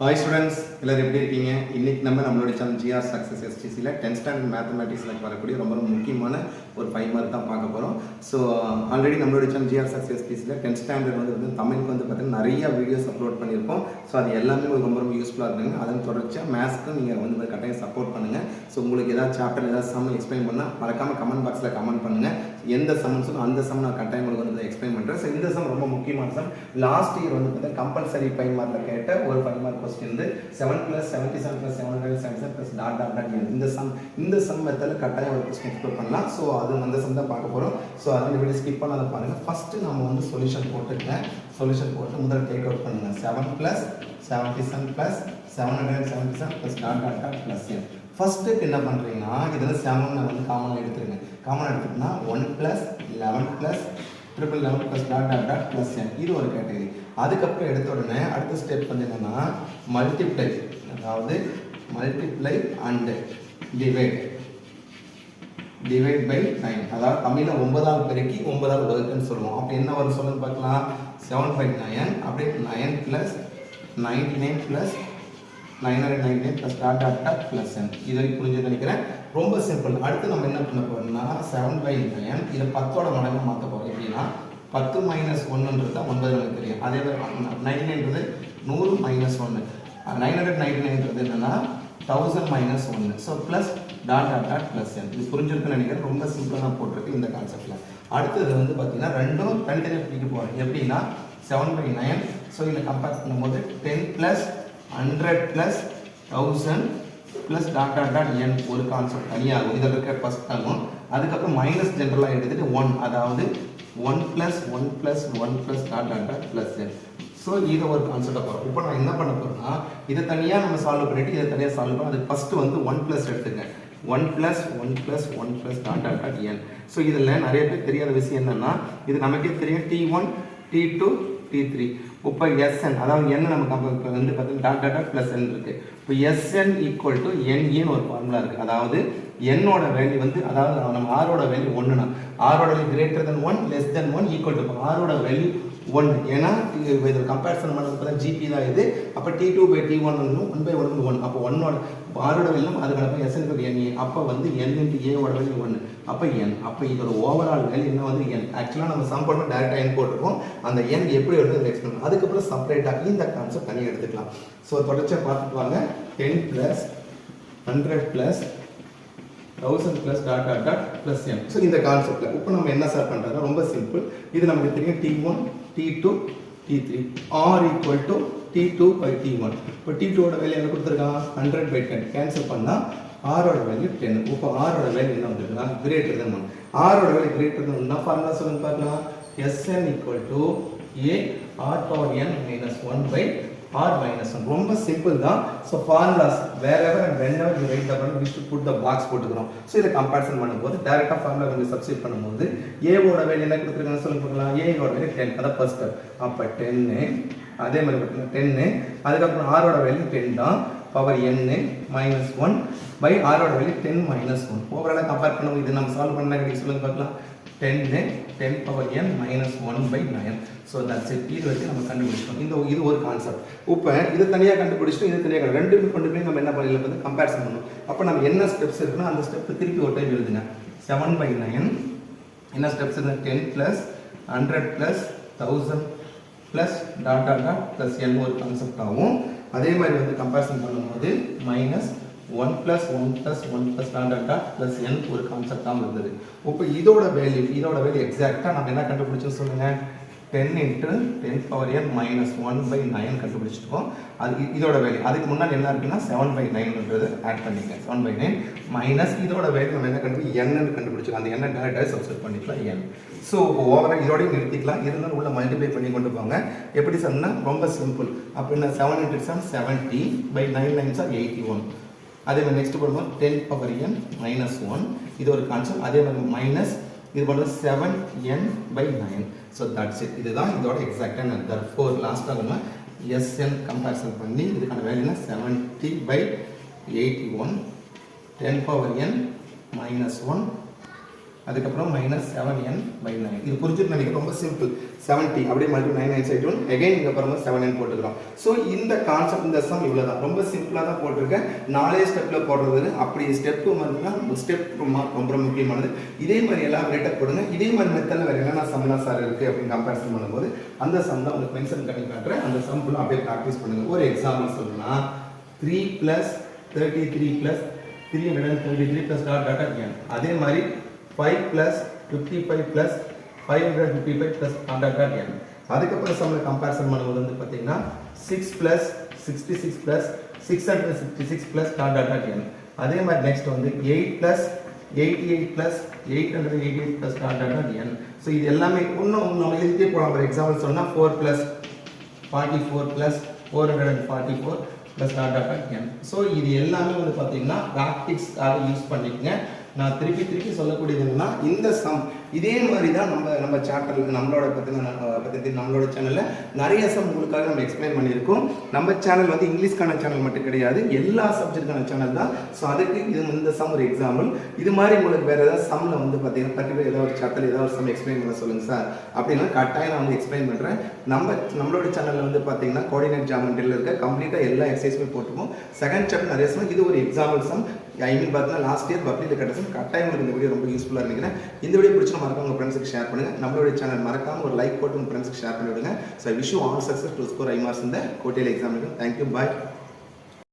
Hi students எல்லோரும் எப்படி இருக்கீங்க? இன்னைக்கு நம்ம நம்மளுடைய சேனல் ஜிஆர் சக்ஸஸ் எஸ்டிசியில் டென்த் ஸ்டாண்டர்ட் மேத்தமெட்டிக்ஸில் வரக்கூடிய ரொம்ப ரொம்ப முக்கியமான ஒரு ஃபைவ் மார்க் தான் பார்க்க போகிறோம் ஸோ ஆல்ரெடி நம்மளுடைய சேனல் ஜிஆர் சக்ஸஸ் எஸ்டிசியில் டென்த் ஸ்டாண்டர்ட் வந்து வந்து தமிழுக்கு வந்து பார்த்தீங்கன்னா நிறைய வீடியோஸ் அப்லோட் பண்ணியிருக்கோம். ஸோ அது எல்லாமே உங்களுக்கு ரொம்ப ரொம்ப யூஸ்ஃபுல்லாக இருக்குங்க. அதன் தொடர்ச்சியாக மேத்ஸ்க்கு நீங்கள் வந்து கட்டாயம் சப்போர்ட் பண்ணுங்கள் ஸோ உங்களுக்கு ஏதாவது சாப்டர் ஏதாவது சம் எக்ஸ்பிளைன் பண்ணால் மறக்காமல் கமெண்ட் பாக்ஸில் கமெண்ட் பண்ணுங்கள் எந்த சம்மன் அந்த சம் நான் கட்டாயம் உங்களுக்கு வந்து எக்ஸ்பிளைன் பண்ணுறேன் ஸோ இந்த சம் ரொம்ப முக்கியமான சம் லாஸ்ட் இயர் வந்து பார்த்தீங்கன்னா கம்பல்சரி ஃபைவ் மார்க்கில் கேட்ட ஒரு ஃபைவ் மார்க் கொஸ்டின் வந்து seven plus seventy seven plus seven hundred seven seven plus dot dot dot இந்த சம் இந்த சம் மெத்தடில் கட்டாயம் ஒரு கொஸ்டின் எக்ஸ்ப்ளோர் பண்ணலாம். ஸோ அது அந்த சம் தான் பார்க்க போகிறோம் ஸோ அதனால் வீடியோ ஸ்கிப் பண்ணாத பாருங்கள் ஃபஸ்ட்டு நம்ம வந்து சொல்யூஷன் போட்டுருக்கேன் சொல்யூஷன் போட்டு முதல்ல டேக் அவுட் பண்ணுங்கள் seven plus seventy seven plus seven hundred seventy seven plus dot dot dot plus n first என்ன பண்ணுறீங்கன்னா இதில் செவன் வந்து காமனாக எடுத்துருங்க. காமனாக எடுத்துக்கிட்டா one plus eleven plus triple eleven plus dot dot dot plus n இது ஒரு கேட்டகரி அதுக்கப்புறம் எடுத்த உடனே அடுத்த ஸ்டெப் வந்து என்னென்னா மல்டிப்ளை அதாவது multiply and divide divide by nine அதாவது தமிழில் ஒன்பதாவது பெருக்கி ஒன்பதாவது வகுக்குன்னு சொல்லுவோம். அப்போ என்ன வரும் சொல்லுன்னு பார்க்கலாம். செவன் பை நயன் அப்படியே nine plus ninety nine plus nine hundred nine nine plus dot dot dot plus n இது வரைக்கும் புரிஞ்சு நினைக்கிறேன். ரொம்ப சிம்பிள் அடுத்து நம்ம என்ன பண்ண போகிறோம்னா செவன் பை நைன் இதை பத்தோட மடங்கு மாற்ற போகிறோம் எப்படின்னா பத்து மைனஸ் ஒன்றுன்றது தான் ஒன்பது நமக்கு தெரியும். அதே மாதிரி நைன் நைன்றது நூறு மைனஸ் ஒன்று நைன் ஹண்ட்ரட் நைன்டி நைன்றது என்னன்னா தௌசண்ட் மைனஸ் ஒன்று so plus dot dot dot plus n இது புரிஞ்சிருக்குன்னு நினைக்கிறேன். ரொம்ப சிம்பிளாக போட்டிருக்கு இந்த கான்செப்டில் அடுத்தது வந்து பார்த்தீங்கன்னா ரெண்டும் தனித்தனியாக பிடிக்க போகிறேன் எப்படின்னா செவன் பை நைன் ஸோ இதை கம்பேர் பண்ணும்போது ten plus hundred plus thousand plus dot dot dot n ஒரு கான்செப்ட் தனியாகும். இதில் இருக்க ஃபஸ்ட் ஆகும் அதுக்கப்புறம் மைனஸ் ஜென்ரலாக எடுத்துகிட்டு ஒன் அதாவது one plus one plus one plus dot dot dot plus n so இதை ஒரு கான்செப்டாக போகிறோம் இப்போ நான் என்ன பண்ண போகிறேன்னா இதை தனியாக நம்ம சால்வ் பண்ணிவிட்டு இதை தனியாக சால்வ் பண்ணோம் அதுக்கு ஃபஸ்ட்டு வந்து ஒன் ப்ளஸ் எடுத்துங்க. One plus one plus one plus dot dot dot n so இதில் நிறைய பேர் தெரியாத விஷயம் என்னென்னா இது நமக்கே தெரியும். T one T two T three இப்போ எஸ்என் அதாவது என்ன நமக்கு அப்போ இப்போ வந்து பார்த்தீங்கன்னா dot dot dot plus n இருக்குது இப்போ எஸ்என் ஈக்குவல் டு என்ஏன்னு ஒரு ஃபார்முலா இருக்குது அதாவது என்னோட வேல்யூ வந்து அதாவது நம்ம ஆரோட வேல்யூ ஒன்றுனா ஆரோட value greater than one less than one equal to ஆரோட வேல்யூ ஒன் ஏன்னா இது கம்பேரிசன் பண்ணது பார்த்தா ஜிபி தான் இது. அப்போ T two by T one one by one one அப்போ ஒன்னோட ஆரோட வேல்யூ அது கணக்கு எஸ்என் பை என் அப்போ வந்து என் இன்ட்டு ஏவோட வேல்யூ ஒன்று. அப்போ என் அப்போ இதோட ஓவரால் வேல்யூ என்ன வந்து என் ஆக்சுவலாக நம்ம சம் பண்ணோம் டேரெக்டாக என் போட்டிருக்கோம். அந்த என் எப்படி வருது எக்ஸ்பிளைன் அதுக்கப்புறம் செப்பரேட்டாக இந்த கான்செப்ட் தனியாக எடுத்துக்கலாம். ஸோ தொடர்ச்சியாக பார்த்துட்டு வாங்க. Ten plus hundred plus thousand plus dot dot dot plus m so இந்த கான்செப்டில் இப்போ நம்ம என்ன சார் பண்ணுறதுனா ரொம்ப சிம்பிள் இது நமக்கு தெரியும் T one T two T three R equal to T two by T one இப்போ டி டூவோட வேல்யூ என்ன கொடுத்துருக்கான்? ஹண்ட்ரட் பை டென் கேன்சல் பண்ணால் ஆரோட வேல்யூ டென் இப்போ ஆரோட வேல்யூ என்ன வந்துருக்குன்னா கிரேட்டர் தென் ஒன் ஆரோட value greater than one formula சொல்லுங்க பார்க்கலாம் S n equal to A R power n minus one by R minus one ரொம்ப சிம்பிள் தான். ஸோ ஃபார்முலாஸ் வேற ever and whenever you write Thappan we should put the box போட்டுக்கிறோம். So இதை comparison பண்ணும்போது டேரெக்டாக formula கொஞ்சம் சப்ஸ்டிட் பண்ணும்போது ஏவோட வேலை என்ன கொடுத்துருக்காங்க சொல்லி பார்க்கலாம். ஏவோட வேலை டென் அதான் ஃபர்ஸ்ட் அப்போ டென்னு அதே மாதிரி பார்த்தீங்கன்னா டென்னு அதுக்கப்புறம் ஆரோட வேல்யூ டென் தான். பவர் என்னு மைனஸ் ஒன் பை ஆரோட வேல்யூ டென் மைனஸ் ஒன் ஓவராலாக கம்பேர் பண்ணும்போது இது நம்ம சால்வ் பண்ண கிடைக்கும் சொல்லுங்க பார்க்கலாம். டென்னு ten power n minus one by nine so that's it இது வச்சு நம்ம கண்டுபிடிச்சிட்டோம். இந்த இது ஒரு கான்செப்ட் இப்போ இது தனியாக கண்டுபிடிச்சிட்டு இது தனியாக ரெண்டுமே கொண்டு போய் நம்ம என்ன பண்ணல வந்து கம்பேரிசன் பண்ணணும். அப்போ நம்ம என்ன ஸ்டெப்ஸ் இருக்குன்னா அந்த ஸ்டெப் திருப்பி ஒரு டைம் எழுதுங்க. செவன் பை நயன் என்ன ஸ்டெப்ஸ் இருந்தால் ten plus hundred plus thousand plus dot dot dot plus n ஒரு கான்செப்டாகவும் அதே மாதிரி வந்து கம்பேரிசன் பண்ணும்போது minus one plus one plus one plus dot plus n ஒரு கான்செப்டாக இருந்தது இப்போ இதோட வேல்யூ இதோட வேல்யூ எக்ஸாக்டாக நம்ம என்ன கண்டுபிடிச்சோம் சொல்லுங்கள் ten into ten power n minus one by nine கண்டுபிடிச்சிருக்கோம் அது இதோட வேல்யூ அதுக்கு முன்னாடி என்ன இருக்குன்னா செவன் பை நைன்ன்றது ஆட் பண்ணிக்கலாம் செவன் பை நைன் மைனஸ் இதோட வேல்யூ நம்ம என்ன கண்டுபிடி என்னன்னு கண்டுபிடிச்சிக்கலாம் அந்த எண்ணெய் டேரக்டாக சப்ஸ்டிட் பண்ணிக்கலாம் என் ஸோ ஓவராக இதோடய நிறுத்திக்கலாம். இருந்தாலும் உள்ள மல்டிப்ளை பண்ணி கொண்டு போங்க. எப்படி சொன்னால் ரொம்ப சிம்பிள் அப்போ என்ன seven into seven seventy by nine nines are eighty one அதே மாதிரி நெக்ஸ்ட் போடும்போது ten power n minus one இது ஒரு கான்செப்ட் அதே மாதிரி மைனஸ் இது பண்ணுறது seven n by nine so that's it இதுதான் இதோட எக்ஸாக்டான தர் ஃபோர் லாஸ்ட்டாக நம்ம எஸ்என் கம்பேரிசன் பண்ணி இதுக்கான வேல்யூனா seventy by eighty one ten power n minus one அதுக்கப்புறம் minus seven n by nine இது புரிஞ்சுட்டு நினைக்கிறேன். ரொம்ப சிம்பிள் செவன்ட்டி அப்படியே multi nine nine side one again இங்கே பாருங்கள் செவன் என் போட்டுக்கிறோம். ஸோ இந்த கான்செப்ட் இந்த சம் இவ்வளோ தான் ரொம்ப சிம்பிளாக தான் போட்டிருக்கேன். நாலே ஸ்டெப்பில் போடுறது அப்படி ஸ்டெப்பு வந்துன்னா ஸ்டெப் ரொம்ப ரொம்ப முக்கியமானது. இதே மாதிரி எல்லாம் ரேட்டப் போடுங்க. இதே மாதிரி மெத்தடில் வேறு என்னென்ன சம்லாம் சார் இருக்குது அப்படின்னு கம்பேரிசன் பண்ணும்போது அந்த சம் தான் உங்களுக்கு மென்ஷன் பண்ணி காட்டுறேன். அந்த சம் ஃபுல்லாக அப்படியே ப்ராக்டிஸ் பண்ணுங்கள் ஒரு எக்ஸாம்பிள் சொல்லணும்னா three plus thirty three plus three hundred and thirty three plus dot dot அதே மாதிரி five plus fifty five plus five hundred fifty five plus dot dot n அதுக்கப்புறம் சம்மில் கம்பேரிசன் பண்ணும்போது வந்து பார்த்தீங்கன்னா six plus sixty six plus six hundred sixty six plus dot dot n அதே மாதிரி next வந்து eight plus eighty eight plus eight hundred eighty eight plus dot dot n so இது எல்லாமே இன்னும் நம்ம எழுதிட்டே போகலாம் ஒரு எக்ஸாம்பிள் சொன்னால் four plus forty four plus four hundred and forty four plus dot dot n so இது எல்லாமே வந்து பார்த்தீங்கன்னா ப்ராக்டிக்ஸ்க்காக யூஸ் பண்ணிக்கங்க. நான் திருப்பி திருப்பி சொல்லக்கூடியது என்னன்னா இந்த சம் இதே மாதிரி தான் நம்ம நம்ம சாப்டரில் நம்மளோட பற்றின பற்றி நம்மளோட சேனலில் நிறைய சம் உங்களுக்காக நம்ம எக்ஸ்பிளைன் பண்ணியிருக்கோம். நம்ம சேனல் வந்து இங்கிலீஷ்க்கான சேனல் மட்டும் கிடையாது எல்லா சப்ஜெக்ட்டுக்கான சேனல் தான். ஸோ அதுக்கு இது இந்த சம் ஒரு எக்ஸாம்பிள் இது மாதிரி உங்களுக்கு வேறு ஏதாவது சம்மில் வந்து பார்த்தீங்கன்னா பர்டிகுலர் ஏதாவது ஒரு சாப்டர் ஏதாவது ஒரு சம் எக்ஸ்பிளைன் பண்ண சொல்லுங்கள் சார் அப்படின்னா கட்டாயம் நான் வந்து எக்ஸ்பிளைன் பண்ணுறேன் நம்ம நம்மளோட சேனலில் வந்து பார்த்தீங்கன்னா கோஆர்டினேட் ஜாமெண்ட்ரியில் இருக்க கம்ப்ளீட்டாக எல்லா எக்ஸசைஸுமே போட்டுப்போம். செகண்ட் சாப்டர் நிறைய சம் இது ஒரு எக்ஸாம்பிள் சம் ஐ மீன் பார்த்தீங்கன்னா லாஸ்ட் இயர் பப்ளியில் கட்ட கட்டாயம் உங்களுக்கு இந்த வீடியோ ரொம்ப யூஸ்ஃபுல்லாக நினைக்கிறேன் இந்த வீடியோ பிடிச்சா மறக்காம உங்கள் ஃப்ரெண்ட்ஸுக்கு ஷேர் பண்ணுங்கள் நம்மளுடைய சேனல் மறக்காம ஒரு லைக் போட்டு உங்கள் ஃப்ரெண்ட்ஸுக்கு ஷேர் பண்ணி விடுங்க so wish all success to score high marks இந்த கோட்டையில் எக்ஸாம் தேங்க்யூ பாய்